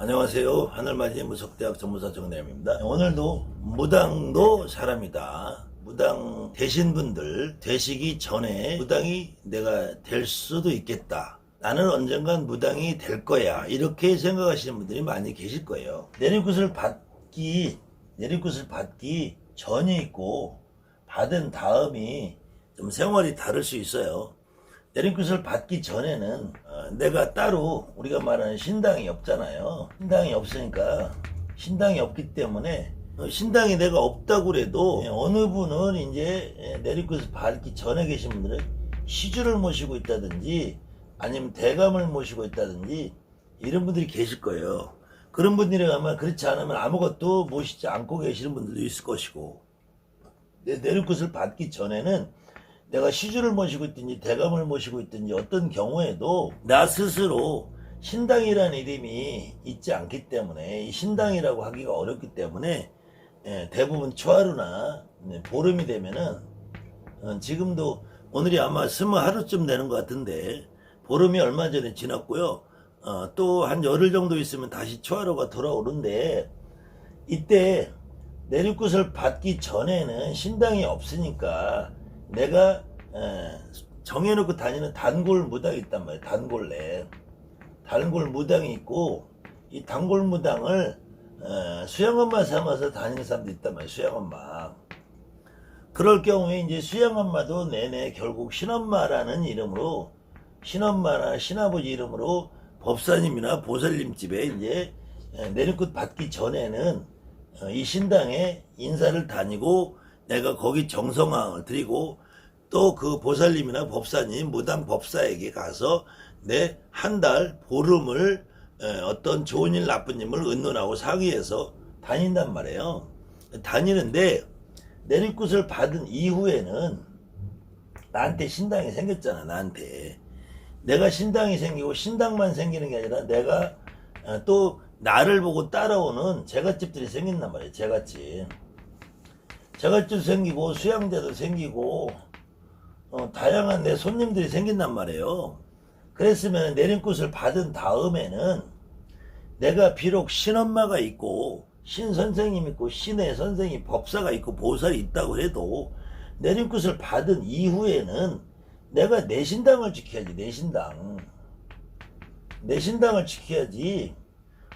안녕하세요. 하늘맞이 무속대학 전무사 정대임입니다. 오늘도 무당도 사람이다. 무당 되신 분들 되시기 전에 무당이 내가 될 수도 있겠다. 나는 언젠간 무당이 될 거야. 이렇게 생각하시는 분들이 많이 계실 거예요. 내리굿을 받기, 내리굿을 받기 전이 있고 받은 다음이 좀 생활이 다를 수 있어요. 내림굿을 받기 전에는 어, 내가 따로 우리가 말하는 신당이 없잖아요. 신당이 없으니까 신당이 없기 때문에 어, 신당이 내가 없다고 그래도 예, 어느 분은 이제 예, 내림굿을 받기 전에 계신 분들은 시주를 모시고 있다든지 아니면 대감을 모시고 있다든지 이런 분들이 계실 거예요. 그런 분들이 아마 그렇지 않으면 아무것도 모시지 않고 계시는 분들도 있을 것이고 내 내림굿을 받기 전에는 내가 시주를 모시고 있든지 대감을 모시고 있든지 어떤 경우에도 나 스스로 신당이라는 이름이 있지 않기 때문에 이 신당이라고 하기가 어렵기 때문에 예, 대부분 초하루나 네, 보름이 되면은 어, 지금도 오늘이 아마 스무 하루쯤 되는 것 같은데 보름이 얼마 전에 지났고요. 어, 또 한 열흘 정도 있으면 다시 초하루가 돌아오는데 이때 내리굿을 받기 전에는 신당이 없으니까 내가 에, 정해놓고 다니는 단골 무당이 있단 말이에요. 단골 내 단골 무당이 있고 이 단골 무당을 에, 수양엄마 삼아서 다니는 사람도 있단 말이에요. 수양엄마. 그럴 경우에 이제 수양엄마도 내내 결국 신엄마라는 이름으로 신엄마나 신아버지 이름으로 법사님이나 보살님 집에 이제 에, 내리굿 받기 전에는 어, 이 신당에 인사를 다니고 내가 거기 정성왕을 드리고 또 그 보살님이나 법사님 무당 법사에게 가서 내 한 달 보름을 에, 어떤 좋은 일 나쁜 일을 의논하고 상의해서 다닌단 말이에요. 다니는데 내리굿을 받은 이후에는 나한테 신당이 생겼잖아 나한테 내가 신당이 생기고 신당만 생기는 게 아니라 내가 어, 또 나를 보고 따라오는 제갓집들이 생긴단 말이에요 제갓집 제갓집 생기고 수양제도 생기고 어, 다양한 내 손님들이 생긴단 말이에요. 그랬으면 내림굿을 받은 다음에는 내가 비록 신엄마가 있고 신선생님 있고 신의 선생님 법사가 있고 보살이 있다고 해도 내림굿을 받은 이후에는 내가 내 신당을 지켜야지 내 신당. 내 신당을 지켜야지.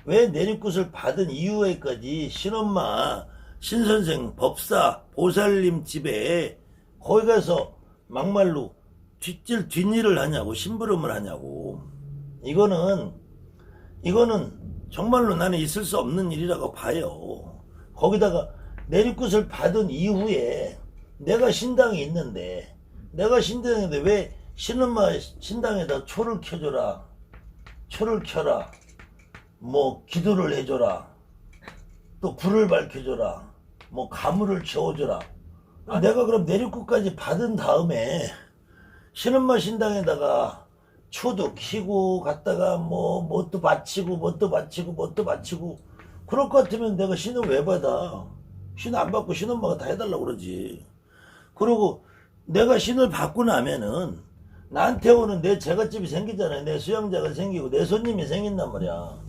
왜 내림굿을 받은 이후에까지 신엄마 신선생 법사 보살님 집에 거기 가서 막말로 뒷질 뒷일을 하냐고 심부름을 하냐고 이거는 이거는 정말로 나는 있을 수 없는 일이라고 봐요. 거기다가 내리굿을 받은 이후에 내가 신당이 있는데 내가 신당인데 왜 신엄마 신당에다 초를 켜줘라 초를 켜라 뭐 기도를 해줘라 또 불을 밝혀줘라. 뭐 가물을 채워줘라. 아, 내가 그럼 내리굿까지 받은 다음에 신엄마 신당에다가 초도 키고 갔다가 뭐 뭣도 바치고 뭣도 바치고 뭣도 바치고. 그럴 것 같으면 내가 신을 왜 받아? 신안 받고 신엄마가 다 해달라고 그러지. 그리고 내가 신을 받고 나면은 나한테 오는 내 제갓집이 생기잖아요. 내 수양자가 생기고 내 손님이 생긴단 말이야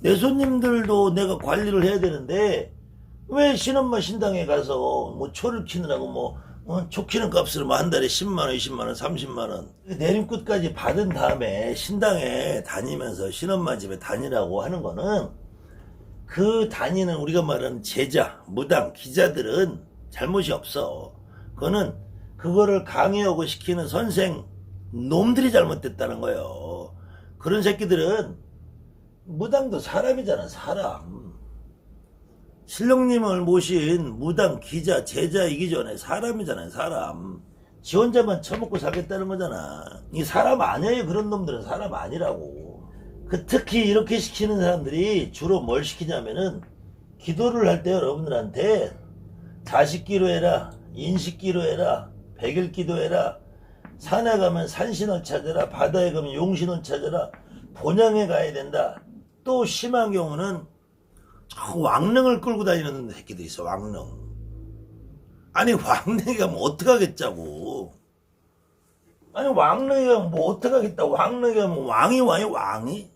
내 손님들도 내가 관리를 해야 되는데 왜 신엄마 신당에 가서 뭐 초를 키느라고 뭐 어, 초 키는 값을 뭐한 달에 10만원, 20만원, 30만원. 내림굿까지 받은 다음에 신당에 다니면서 신엄마 집에 다니라고 하는 거는 그 다니는 우리가 말하는 제자, 무당, 기자들은 잘못이 없어. 그거는 그거를 강요하고 시키는 선생 놈들이 잘못됐다는 거예요. 그런 새끼들은 무당도 사람이잖아 사람 신령님을 모신 무당, 기자, 제자이기 전에 사람이잖아요, 사람. 지 혼자만 처먹고 살겠다는 거잖아. 이 사람 아니에요, 그런 놈들은 사람 아니라고. 그 특히 이렇게 시키는 사람들이 주로 뭘 시키냐면은 기도를 할 때 여러분들한테 자식기로 해라, 인식기로 해라, 백일 기도 해라, 산에 가면 산신을 찾아라, 바다에 가면 용신을 찾아라, 본향에 가야 된다. 또 심한 경우는 저 왕릉을 끌고 다니는 새끼도 있어 왕릉 아니 왕릉에 가면 어떡하겠자고 아니 왕릉에 가면 뭐 어떡하겠다 왕릉에 가면 왕이 와요 왕이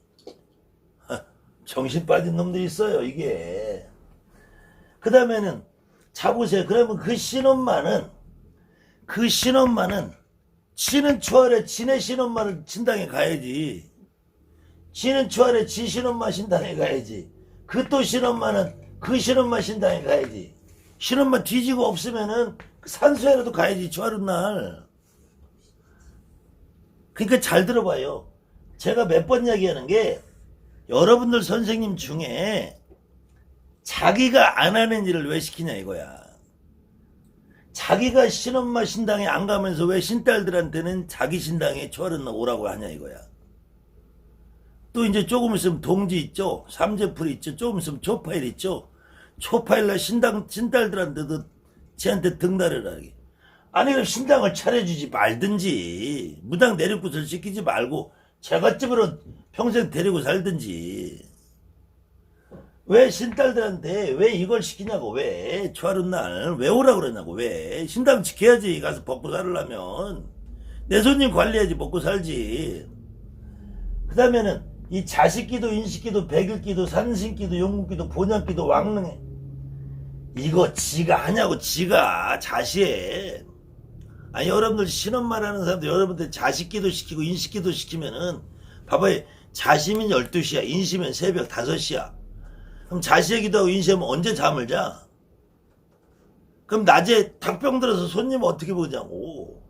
정신 빠진 놈들이 있어요, 이게. 그 다음에는, 자보세요. 그러면 그 신엄마는, 그 신엄마는, 치는 추월에 지네 신엄마를 신당에 가야지. 지는 추월에 지 신엄마 신당에 가야지. 그 또 신엄마는 그 신엄마 신당에 가야지. 신엄마 뒤지고 없으면은 그 산수회라도 가야지, 추하는 날. 그러니까 잘 들어봐요. 제가 몇 번 이야기하는 게 여러분들 선생님 중에 자기가 안 하는 일을 왜 시키냐 이거야. 자기가 신엄마 신당에 안 가면서 왜 신딸들한테는 자기 신당에 초하는 날 오라고 하냐 이거야. 또 이제 조금 있으면 동지 있죠. 삼재풀 있죠. 조금 있으면 초파일 있죠. 초파일날 신당, 신딸들한테도 쟤한테 등달으라게. 아니, 그럼 신당을 차려주지 말든지, 무당 내리굿을 시키지 말고, 제갓집으로 평생 데리고 살든지. 왜 신딸들한테 왜 이걸 시키냐고, 왜? 초하는 날, 왜 오라 그러냐고, 왜? 신당 지켜야지, 가서 먹고 살려면. 내 손님 관리해야지, 먹고 살지. 그 다음에는 이 자식기도, 인식기도, 백일기도, 산신기도, 용국기도, 본향기도, 왕릉에 이거 지가 하냐고 지가 자시해. 아니 여러분들 신엄만 하는 사람들 여러분들 자식기도 시키고 인식기도 시키면은 봐봐요. 자시면 12시야. 인시면 새벽 5시야. 그럼 자시기도 하고 인시하면 언제 잠을 자? 그럼 낮에 닭병 들어서 손님 어떻게 보냐고.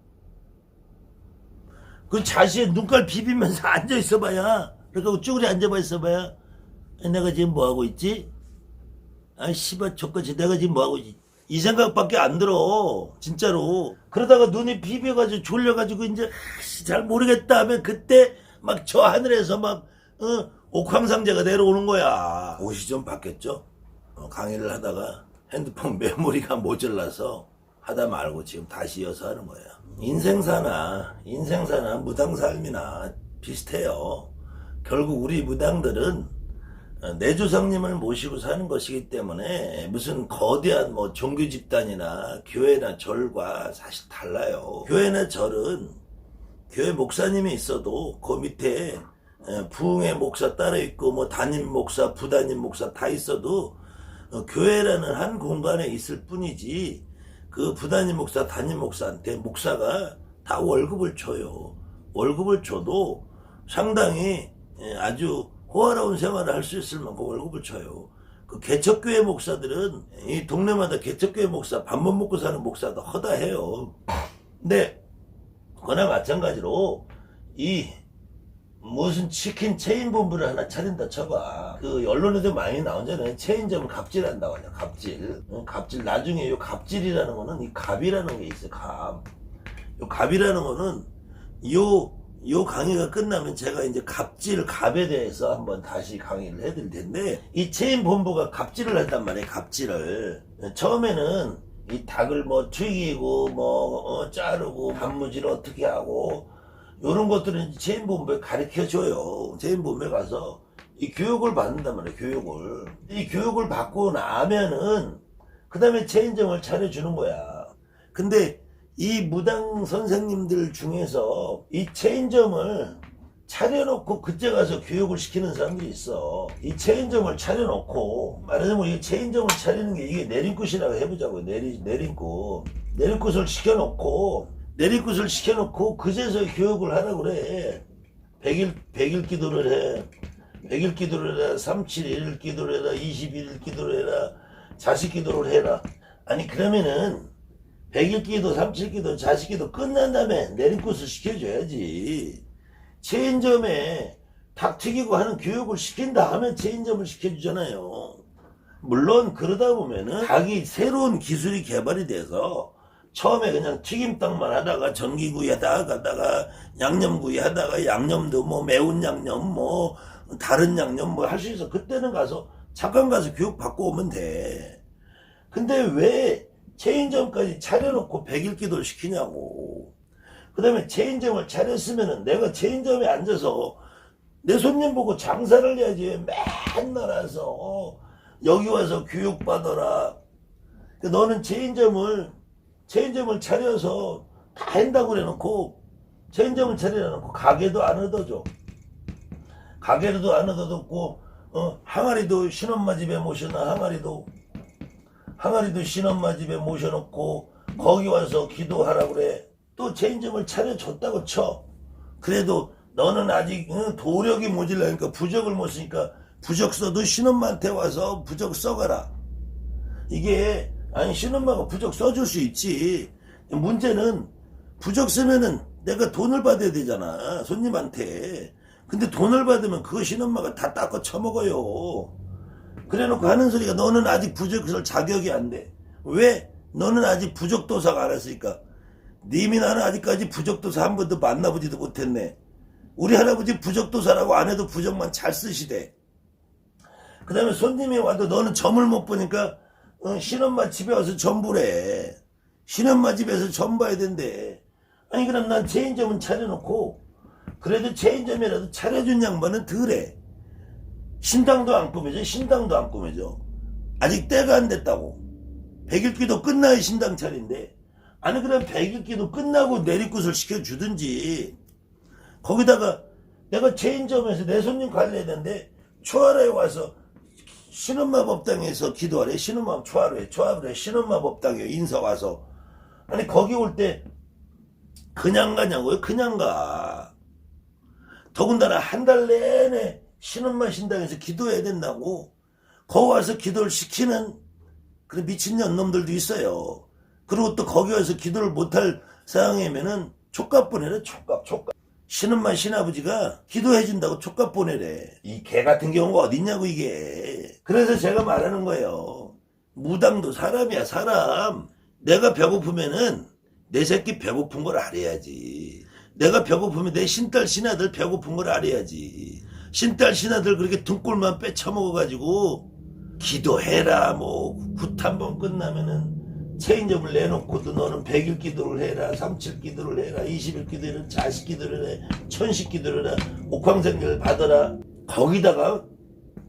그 자시에 눈깔 비비면서 앉아 있어봐야. 그러니까 쭈그리 앉아봐 있어봐야. 내가 지금 뭐 하고 있지? 아, 씨발, 족같이 내가 지금 뭐 하고 있지? 이 생각밖에 안 들어. 진짜로. 그러다가 눈이 비벼가지고 졸려가지고 이제, 잘 모르겠다 하면 그때 막 저 하늘에서 막, 어, 옥황상제가 내려오는 거야. 옷이 좀 바뀌었죠? 어, 강의를 하다가 핸드폰 메모리가 모자라서 하다 말고 지금 다시 이어서 하는 거예요. 인생사나, 인생사나 무당삶이나 비슷해요. 결국 우리 무당들은 어, 내조상님을 모시고 사는 것이기 때문에 무슨 거대한 뭐 종교 집단이나 교회나 절과 사실 달라요. 교회나 절은 교회 목사님이 있어도 그 밑에 에, 부흥의 목사 따로 있고 뭐 담임 목사, 부담임 목사 다 있어도 어, 교회라는 한 공간에 있을 뿐이지 그 부담임 목사, 담임 목사한테 목사가 다 월급을 줘요. 월급을 줘도 상당히 예, 아주 호화로운 생활을 할 수 있을 만큼 월급을 줘요. 그 개척교회 목사들은 이 동네마다 개척교회 목사 밥 못 먹고 사는 목사도 허다해요. 근데 그나 마찬가지로 이 무슨 치킨 체인 본부를 하나 차린다 쳐봐. 그 언론에도 많이 나오잖아요. 체인점을 갑질한다고 하냐, 갑질. 응, 갑질. 나중에 요 갑질이라는 거는 이 갑이라는 게 있어요, 갑. 요 갑이라는 거는 요, 요 강의가 끝나면 제가 이제 갑질, 갑에 대해서 한번 다시 강의를 해드릴 텐데, 이 체인 본부가 갑질을 한단 말이에요, 갑질을. 처음에는 이 닭을 뭐 튀기고, 뭐, 어, 자르고, 단무지를 어떻게 하고, 요런 것들은 체인 본부에 가르쳐 줘요. 체인 본부에 가서 이 교육을 받는단 말이에요, 교육을. 이 교육을 받고 나면은, 그 다음에 체인점을 차려주는 거야. 근데 이 무당 선생님들 중에서 이 체인점을 차려놓고 그때 가서 교육을 시키는 사람들이 있어. 이 체인점을 차려놓고, 말하자면 이 체인점을 차리는 게 이게 내림굿이라고 해보자고요. 내리, 내림굿. 내림굿을 시켜놓고, 내리굿을 시켜놓고 그제서 교육을 하라고 그래. 백일, 백일 기도를 해. 백일 기도를 해라. 37일 기도를 해라. 21일 기도를 해라. 자식 기도를 해라. 아니, 그러면은, 백일 기도, 37일 기도, 자식 기도 끝난 다음에 내리굿을 시켜줘야지. 체인점에 닭 튀기고 하는 교육을 시킨 다음에 체인점을 시켜주잖아요. 물론 그러다 보면은 닭이 새로운 기술이 개발이 돼서 처음에 그냥 튀김떡만 하다가 전기구이 하다가 가다가 양념구이 하다가 양념도 뭐 매운 양념 뭐 다른 양념 뭐 할 수 있어. 그때는 가서 잠깐 가서 교육 받고 오면 돼. 근데 왜 체인점까지 차려놓고 백일 기도를 시키냐고. 그 다음에 체인점을 차렸으면은 내가 체인점에 앉아서 내 손님 보고 장사를 해야지. 맨날 와서 어, 여기 와서 교육받아라. 그 너는 체인점을 체인점을 차려서 다 한다고 그래놓고 체인점을 차려놓고 가게도 안 얻어줘. 가게도 안 얻어줬고 어, 항아리도 신엄마 집에 모셔놔 항아리도 항아리도 신엄마 집에 모셔놓고 거기 와서 기도하라 그래. 또 체인점을 차려줬다고 쳐. 그래도 너는 아직 응, 도력이 모질라니까 부적을 못 쓰니까 부적 써도 신엄마한테 와서 부적 써가라. 이게 아니 신엄마가 부적 써줄 수 있지. 문제는 부적 쓰면은 내가 돈을 받아야 되잖아 손님한테. 근데 돈을 받으면 그거 신엄마가 다 닦아 처먹어요 그래놓고 하는 소리가 너는 아직 부적 쓸 자격이 안 돼 왜? 너는 아직 부적도사가 안 했으니까 님이 나는 아직까지 부적도사 한 번도 만나보지도 못했네 우리 할아버지 부적도사라고 안 해도 부적만 잘 쓰시대 그 다음에 손님이 와도 너는 점을 못 보니까 어, 신엄마 집에 와서 점 보래. 신엄마 집에서 점 봐야 된대. 아니 그럼 난 체인점은 차려놓고 그래도 체인점이라도 차려준 양반은 덜해. 신당도 안 꾸며져. 신당도 안 꾸며져. 아직 때가 안 됐다고. 백일기도 끝나야 신당 차린대. 아니 그럼 백일기도 끝나고 내리굿을 시켜주든지 거기다가 내가 체인점에서 내 손님 관리해야 되는데 초하루에 와서 신엄마 법당에서 기도하래. 신엄마 초하루에 초하루에 신엄마 법당에 인사 와서 아니 거기 올 때 그냥 가냐고요? 그냥 가. 더군다나 한 달 내내 신엄마 신당에서 기도해야 된다고. 거기 와서 기도를 시키는 그런 미친년 놈들도 있어요. 그리고 또 거기 와서 기도를 못할 상황이면은 촉각 보내래. 촉각 촉각. 신엄마 신아버지가 기도해 준다고 촉각 보내래. 이 개 같은 경우가 어딨냐고 이게. 그래서 제가 말하는 거예요. 무당도 사람이야 사람. 내가 배고프면은 내 새끼 배고픈 걸 알아야지. 내가 배고프면 내 신딸 신아들 배고픈 걸 알아야지. 신딸 신아들 그렇게 등골만 빼쳐먹어가지고 기도해라 뭐 굿한번 끝나면은 체인점을 내놓고도 너는 100일 기도를 해라 37 기도를 해라 20일 기도를 자식 기도를 해 천식 기도를 해 옥황생계를 받아라. 거기다가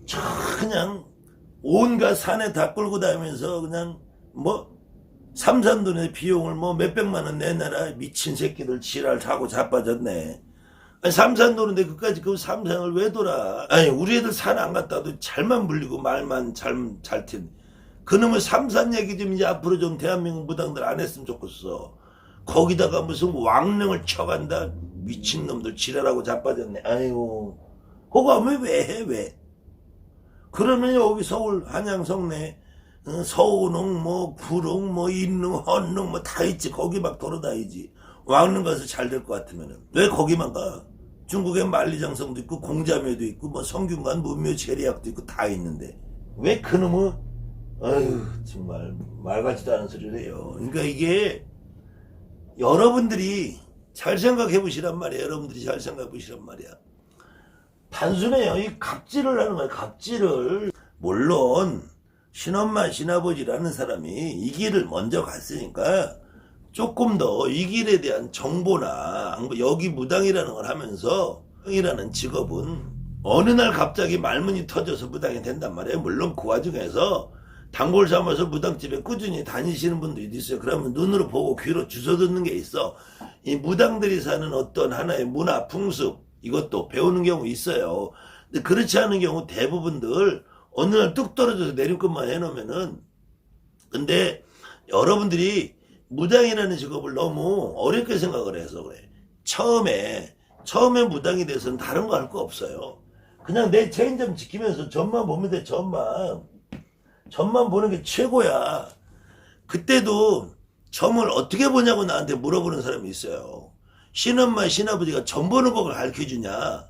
저 그냥 온갖 산에 다 끌고 다니면서 그냥 뭐 삼산돈의 비용을 뭐 몇백만 원 내놔라. 미친 새끼들 지랄 타고 자빠졌네 삼산 도는데 그까지 그 삼산을 왜 돌아 아니 우리 애들 산 안 갔다도 잘만 불리고 말만 잘, 잘 텐데 그놈의 삼산 얘기 좀 이제 앞으로 좀 대한민국 무당들 안 했으면 좋겠어. 거기다가 무슨 왕릉을 쳐간다. 미친 놈들 지랄하고 자빠졌네. 아이고. 그거 하면 왜? 그러면 여기 서울 한양 성내 어, 서운흥 뭐 구릉 뭐 인릉 헌릉 뭐 다 있지 거기 막 돌아다니지 왕릉 가서 잘 될 것 같으면은 왜 거기만 가 중국에 만리장성도 있고 공자묘도 있고 뭐 성균관 문묘 재리학도 있고 다 있는데 왜 그놈의 아유 정말 말 같지도 않은 소리를 해요. 그러니까 이게 여러분들이 잘 생각해 보시란 말이야. 여러분들이 잘 생각해 보시란 말이야. 단순해요. 이 갑질을 하는 거야. 갑질을 물론 신엄마 신아버지라는 사람이 이 길을 먼저 갔으니까 조금 더 이 길에 대한 정보나 여기 무당이라는 걸 하면서 이라는 직업은 어느 날 갑자기 말문이 터져서 무당이 된단 말이에요. 물론 그 와중에서 단골 삼아서 무당집에 꾸준히 다니시는 분들이 있어요. 그러면 눈으로 보고 귀로 주워 듣는 게 있어. 이 무당들이 사는 어떤 하나의 문화, 풍습 이것도 배우는 경우 있어요. 근데 그렇지 않은 경우 대부분들 어느 날 뚝 떨어져서 내림끝만 해놓으면은 근데 여러분들이 무당이라는 직업을 너무 어렵게 생각을 해서 그래. 처음에 처음에 무당이 돼서는 다른 거 할 거 없어요. 그냥 내 체인점 지키면서 점만 보면 돼. 점만. 점만 보는 게 최고야. 그때도 점을 어떻게 보냐고 나한테 물어보는 사람이 있어요. 신엄마, 신아버지가 점 보는 걸 가르쳐 주냐?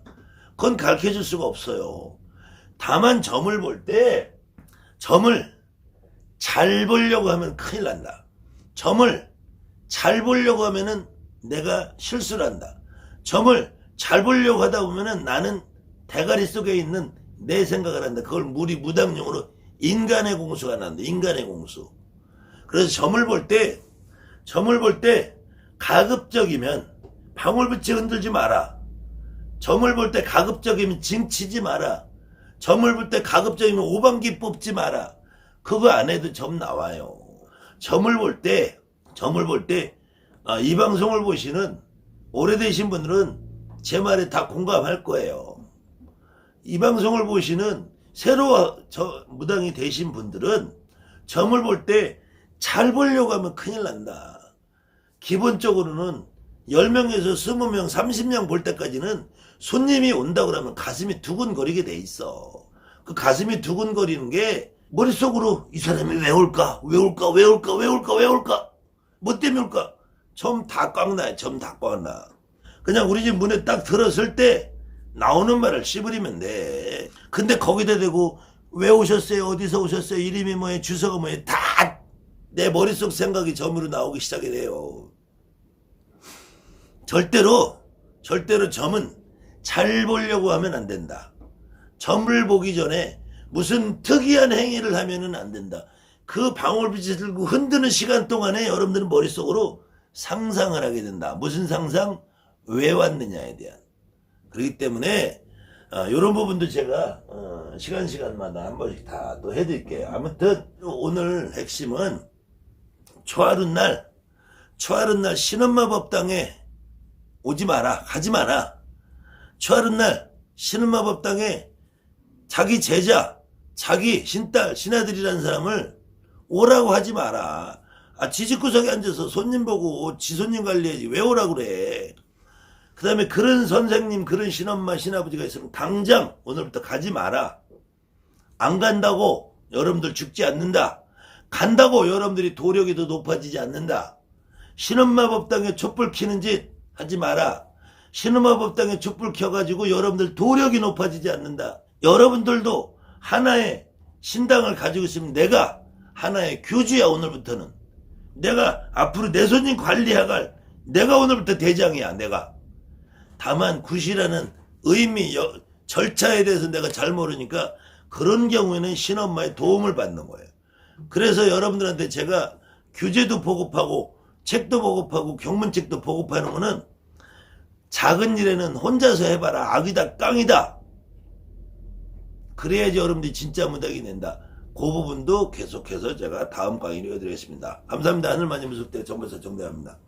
그건 가르쳐 줄 수가 없어요. 다만 점을 볼 때 점을 잘 보려고 하면 큰일 난다. 점을 잘 보려고 하면은 내가 실수를 한다. 점을 잘 보려고 하다 보면은 나는 대가리 속에 있는 내 생각을 한다. 그걸 무리 무당용으로 인간의 공수가 난다. 인간의 공수. 그래서 점을 볼 때, 점을 볼 때 가급적이면 방울빛이 흔들지 마라. 점을 볼 때 가급적이면 징치지 마라. 점을 볼 때 가급적이면 오방기 뽑지 마라. 그거 안 해도 점 나와요. 점을 볼 때, 점을 볼 때, 아, 이 방송을 보시는 오래되신 분들은 제 말에 다 공감할 거예요. 이 방송을 보시는 새로 저 무당이 되신 분들은 점을 볼 때 잘 보려고 하면 큰일 난다. 기본적으로는 10명에서 20명, 30명 볼 때까지는 손님이 온다 그러면 가슴이 두근거리게 돼 있어. 그 가슴이 두근거리는 게 머릿속으로 이 사람이 왜 올까? 왜 올까? 왜 올까? 왜 올까? 왜 올까? 뭐 때문에 올까? 점다 꽉나. 점다 꽉나. 그냥 우리 집 문에 딱 들었을 때 나오는 말을 씹으리면 돼. 근데 거기다 대고 왜 오셨어요? 어디서 오셨어요? 이름이 뭐예요? 주소가 뭐예요? 다 내 머릿속 생각이 점으로 나오기 시작이 돼요. 절대로 절대로 점은 잘 보려고 하면 안 된다. 점을 보기 전에 무슨 특이한 행위를 하면은 안 된다. 그 방울빛을 들고 흔드는 시간 동안에 여러분들은 머릿속으로 상상을 하게 된다. 무슨 상상? 왜 왔느냐에 대한. 그렇기 때문에 이런 부분도 제가 어, 시간 시간마다 한 번씩 다 또 해드릴게요. 아무튼 오늘 핵심은 초하룻 날 초하룻 날 신엄마 법당에 오지 마라 가지 마라. 초하룻 날 신엄마 법당에 자기 제자 자기 신딸 신아들이라는 사람을 오라고 하지 마라. 아 지집구석에 앉아서 손님 보고 지 손님 관리해야지 왜 오라고 그래. 그 다음에 그런 선생님, 그런 신엄마, 신아버지가 있으면 당장 오늘부터 가지 마라. 안 간다고 여러분들 죽지 않는다. 간다고 여러분들이 도력이 더 높아지지 않는다. 신엄마 법당에 촛불 켜는 짓 하지 마라. 신엄마 법당에 촛불 켜가지고 여러분들 도력이 높아지지 않는다. 여러분들도 하나의 신당을 가지고 있으면 내가 하나의 교주야 오늘부터는. 내가 앞으로 내 손님 관리해갈 내가 오늘부터 대장이야 내가. 다만 굿이라는 의미, 여- 절차에 대해서 내가 잘 모르니까 그런 경우에는 신엄마의 도움을 받는 거예요. 그래서 여러분들한테 제가 규제도 보급하고 책도 보급하고 경문책도 보급하는 거는 작은 일에는 혼자서 해봐라. 악이다, 깡이다. 그래야지 여러분들이 진짜 무당이 된다. 그 부분도 계속해서 제가 다음 강의로 해드리겠습니다. 감사합니다. 하늘만이 무속대 정보사 정대합니다.